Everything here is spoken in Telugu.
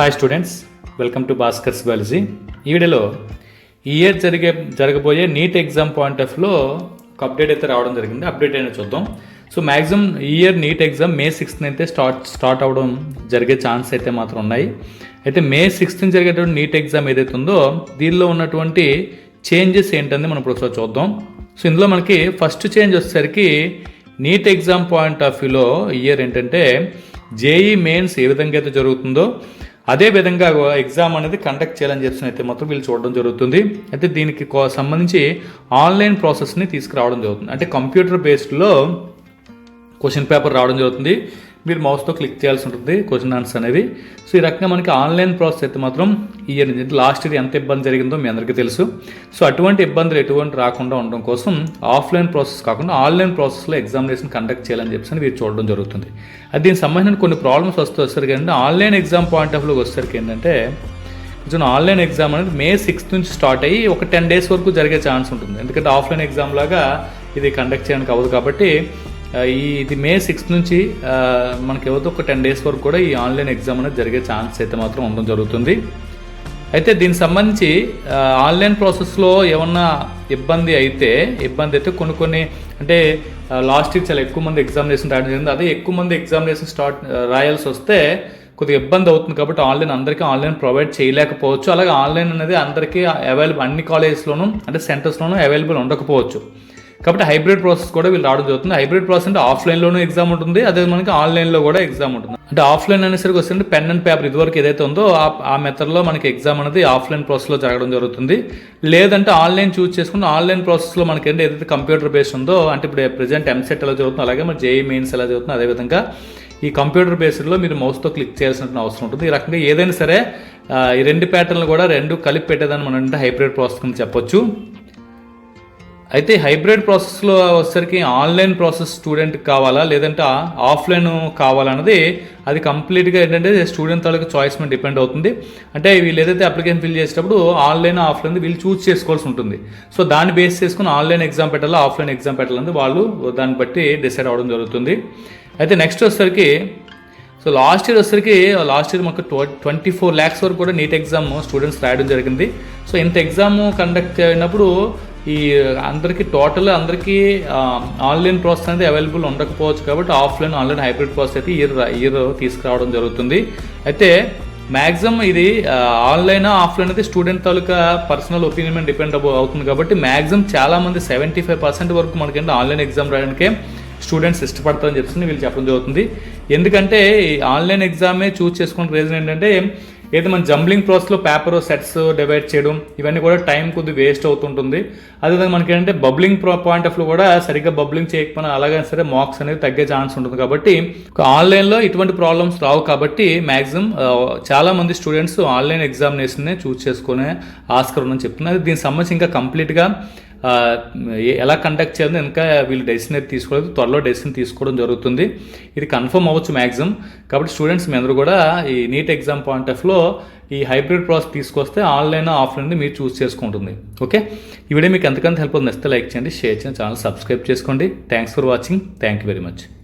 Hi students welcome to Bhaskar's biology ఈ వీడియోలో ఈ ఇయర్ జరిగే జరగబోయే నీట్ ఎగ్జామ్ పాయింట్ ఆఫ్లో ఒక అప్డేట్ అయితే రావడం జరిగింది. అప్డేట్ అయినా చూద్దాం. సో మ్యాక్సిమం ఈ year NEET exam May sixth అయితే స్టార్ట్ స్టార్ట్ అవ్వడం జరిగే ఛాన్స్ అయితే మాత్రం ఉన్నాయి. అయితే మే సిక్స్త్ జరిగేటువంటి నీట్ ఎగ్జామ్ ఏదైతే ఉందో దీనిలో ఉన్నటువంటి చేంజెస్ ఏంటని మనం ఇప్పుడు ఒకసారి చూద్దాం. సో ఇందులో మనకి ఫస్ట్ చేంజ్ వచ్చేసరికి నీట్ ఎగ్జామ్ పాయింట్ ఆఫ్ వ్యూలో ఇయర్ ఏంటంటే జేఈ మెయిన్స్ ఏ విధంగా అయితే జరుగుతుందో అదే విధంగా ఎగ్జామ్ అనేది కండక్ట్ చేయాలని చెప్పి అయితే మాత్రం వీళ్ళు చూడడం జరుగుతుంది. అయితే దీనికి సంబంధించి ఆన్లైన్ ప్రాసెస్ని తీసుకురావడం జరుగుతుంది. అంటే కంప్యూటర్ బేస్డ్లో క్వశ్చన్ పేపర్ రావడం జరుగుతుంది. మీరు మౌస్తో క్లిక్ చేయాల్సి ఉంటుంది క్వశ్చన్ ఆన్సర్స్ అనేవి. సో ఈ రకంగా మనకి ఆన్లైన్ ప్రాసెస్ అయితే మాత్రం ఇయర్ నుంచి లాస్ట్ ఇయర్ ఎంత ఇబ్బంది జరిగిందో మీ అందరికీ తెలుసు. సో అటువంటి ఇబ్బందులు ఎటువంటి రాకుండా ఉండడం కోసం ఆఫ్లైన్ ప్రాసెస్ కాకుండా ఆన్లైన్ ప్రాసెస్లో ఎగ్జామినేషన్ కండక్ట్ చేయాలని చెప్పేసి మీరు చూడడం జరుగుతుంది. అది దీనికి సంబంధించిన కొన్ని ప్రాబ్లమ్స్ వస్తూ వచ్చేసరికి ఏంటంటే ఆన్లైన్ ఎగ్జామ్ పాయింట్ ఆఫ్ వ్యూకి వచ్చేసరికి ఏంటంటే కొంచెం ఆన్లైన్ ఎగ్జామ్ అనేది మే సిక్స్త్ నుంచి స్టార్ట్ అయ్యి ఒక టెన్ డేస్ వరకు జరిగే ఛాన్స్ ఉంటుంది. ఎందుకంటే ఆఫ్లైన్ ఎగ్జామ్ లాగా ఇది కండక్ట్ చేయడానికి అవ్వదు కాబట్టి ఈ ఇది మే సిక్స్త్ నుంచి మనకి ఏవైతే ఒక టెన్ డేస్ వరకు కూడా ఈ ఆన్లైన్ ఎగ్జామ్ అనేది జరిగే ఛాన్స్ అయితే మాత్రం ఉండడం జరుగుతుంది. అయితే దీనికి సంబంధించి ఆన్లైన్ ప్రాసెస్లో ఏమన్నా ఇబ్బంది అయితే ఇబ్బంది అయితే కొన్ని కొన్ని అంటే లాస్ట్ ఇయర్ చాలా ఎక్కువ మంది ఎగ్జామినేషన్ రాయడం జరిగింది. అదే ఎక్కువ మంది ఎగ్జామినేషన్ స్టార్ట్ రాయాల్సి వస్తే కొద్దిగా ఇబ్బంది అవుతుంది కాబట్టి ఆన్లైన్ అందరికీ ఆన్లైన్ ప్రొవైడ్ చేయలేకపోవచ్చు. అలాగే ఆన్లైన్ అనేది అందరికీ అవైలబుల్ అన్ని కాలేజెస్లోనూ అంటే సెంటర్స్లోనూ అవైలబుల్ ఉండకపోవచ్చు. కాబట్టి హైబ్రిడ్ ప్రాసెస్ కూడా వీళ్ళు రావడం జరుగుతుంది. హైబ్రిడ్ ప్రాసెస్ అంటే ఆఫ్లైన్లోనూ ఎగ్జామ్ ఉంటుంది. అదే మనకి ఆన్లైన్లో కూడా ఎగ్జామ్ ఉంటుంది. అంటే ఆఫ్లైన్ అనేసరికి వస్తుంటే పెన్ అండ్ పేపర్ ఇదివరకు ఏదైతే ఉందో ఆ మెథడ్లో మనకి ఎగ్జామ్ అనేది ఆఫ్లైన్ ప్రాసెస్లో జరగడం జరుగుతుంది. లేదంటే ఆన్లైన్ చూస్ చేసుకుని ఆన్లైన్ ప్రాసెస్లో మనకి ఏంటి ఏదైతే కంప్యూటర్ బేస్ ఉందో అంటే ఇప్పుడు ప్రజెంట్ ఎంసెట్ ఎలా జరుగుతుందో అలాగే మన జేఈ మెయిన్స్ ఎలా జరుగుతుందో అదేవిధంగా ఈ కంప్యూటర్ బేస్డ్లో మీరు మౌస్తో క్లిక్ చేయాల్సిన అవసరం ఉంటుంది. ఈ రకంగా ఏదైనా సరే ఈ రెండు ప్యాటర్న్లు కూడా రెండు కలిపి పెట్టేదాన్ని మనం అంటే హైబ్రిడ్ ప్రాసెస్ కింద చెప్పొచ్చు. అయితే హైబ్రిడ్ ప్రాసెస్లో వచ్చేసరికి ఆన్లైన్ ప్రాసెస్ స్టూడెంట్కి కావాలా? లేదంటే ఆఫ్లైన్ కావాలన్నది అది కంప్లీట్గా ఏంటంటే స్టూడెంట్ తాలూకు చాయిస్ మీద డిపెండ్ అవుతుంది. అంటే వీళ్ళు ఏదైతే అప్లికేషన్ ఫిల్ చేసేటప్పుడు ఆన్లైన్ ఆఫ్లైన్ వీళ్ళు చూస్ చేసుకోవాల్సి ఉంటుంది. సో దాన్ని బేస్ చేసుకుని ఆన్లైన్ ఎగ్జామ్ పెట్టాలా ఆఫ్లైన్ ఎగ్జామ్ పెట్టాలని వాళ్ళు దాన్ని బట్టి డిసైడ్ అవ్వడం జరుగుతుంది. అయితే నెక్స్ట్ వచ్చేసరికి సో లాస్ట్ ఇయర్ వచ్చేసరికి లాస్ట్ ఇయర్ మాకు ట్వంటీ ఫోర్ ల్యాక్స్ వరకు కూడా నీట్ ఎగ్జామ్ స్టూడెంట్స్ రాయడం జరిగింది. సో ఇంత ఎగ్జామ్ కండక్ట్ అయినప్పుడు ఈ అందరికీ టోటల్ అందరికీ ఆన్లైన్ ప్రాసెస్ అనేది అవైలబుల్ ఉండకపోవచ్చు కాబట్టి ఆఫ్లైన్ ఆన్లైన్ హైబ్రిడ్ ప్రాసెస్ అయితే ఇయర్ ఇయర్ తీసుకురావడం జరుగుతుంది. అయితే మ్యాక్సిమం ఇది ఆన్లైన్ ఆఫ్లైన్ అయితే స్టూడెంట్ తాలూకా పర్సనల్ ఒపీనియన్ మీద డిపెండ్ అవుతుంది కాబట్టి మ్యాక్సిమం చాలామంది సెవెంటీ ఫైవ్ పర్సెంట్ వరకు మనకంటే ఆన్లైన్ ఎగ్జామ్ రాయడానికే స్టూడెంట్స్ ఇష్టపడతారని చెప్పి వీళ్ళు చెప్పడం జరుగుతుంది. ఎందుకంటే ఈ ఆన్లైన్ ఎగ్జామే చూస్ చేసుకున్న రీజన్ ఏంటంటే ఏదో మన జంబ్లింగ్ ప్రాసెస్లో పేపర్ సెట్స్ డివైడ్ చేయడం ఇవన్నీ కూడా టైం కొద్ది వేస్ట్ అవుతుంటుంది. అదేవిధంగా మనకి ఏంటంటే బబ్లింగ్ పాయింట్ ఆఫ్ కూడా సరిగ్గా బబ్లింగ్ చేయకపోయినా అలాగే సరే మార్క్స్ అనేది తగ్గే ఛాన్స్ ఉంటుంది. కాబట్టి ఆన్లైన్లో ఇటువంటి ప్రాబ్లమ్స్ రావు కాబట్టి మ్యాక్సిమం చాలా మంది స్టూడెంట్స్ ఆన్లైన్ ఎగ్జామినేషన్నే చూస్ చేసుకునే ఆస్కారం ఉందని చెప్తున్నారు. దీనికి సంబంధించి ఇంకా కంప్లీట్గా ఎలా కండక్ట్ చేయాలో ఇంకా వీళ్ళు డెసిషన్ అయితే తీసుకోలేదు. త్వరలో డెసిషన్ తీసుకోవడం జరుగుతుంది. ఇది కన్ఫర్మ్ అవ్వచ్చు మ్యాక్సిమం కాబట్టి స్టూడెంట్స్ మీ అందరూ కూడా ఈ నీట్ ఎగ్జామ్ పాయింట్ ఆఫ్లో ఈ హైబ్రిడ్ ప్రాసెస్ తీసుకొస్తే ఆన్లైన్ ఆఫ్లైన్ మీరు చూస్ చేసుకుంటుంది. ఓకే ఈ వీడియో మీకు ఎంతకంత హెల్ప్ అవుతుంది నచ్చితే లైక్ చేయండి షేర్ చేయండి ఛానల్ సబ్స్క్రైబ్ చేసుకోండి. Thanks for watching thank you very much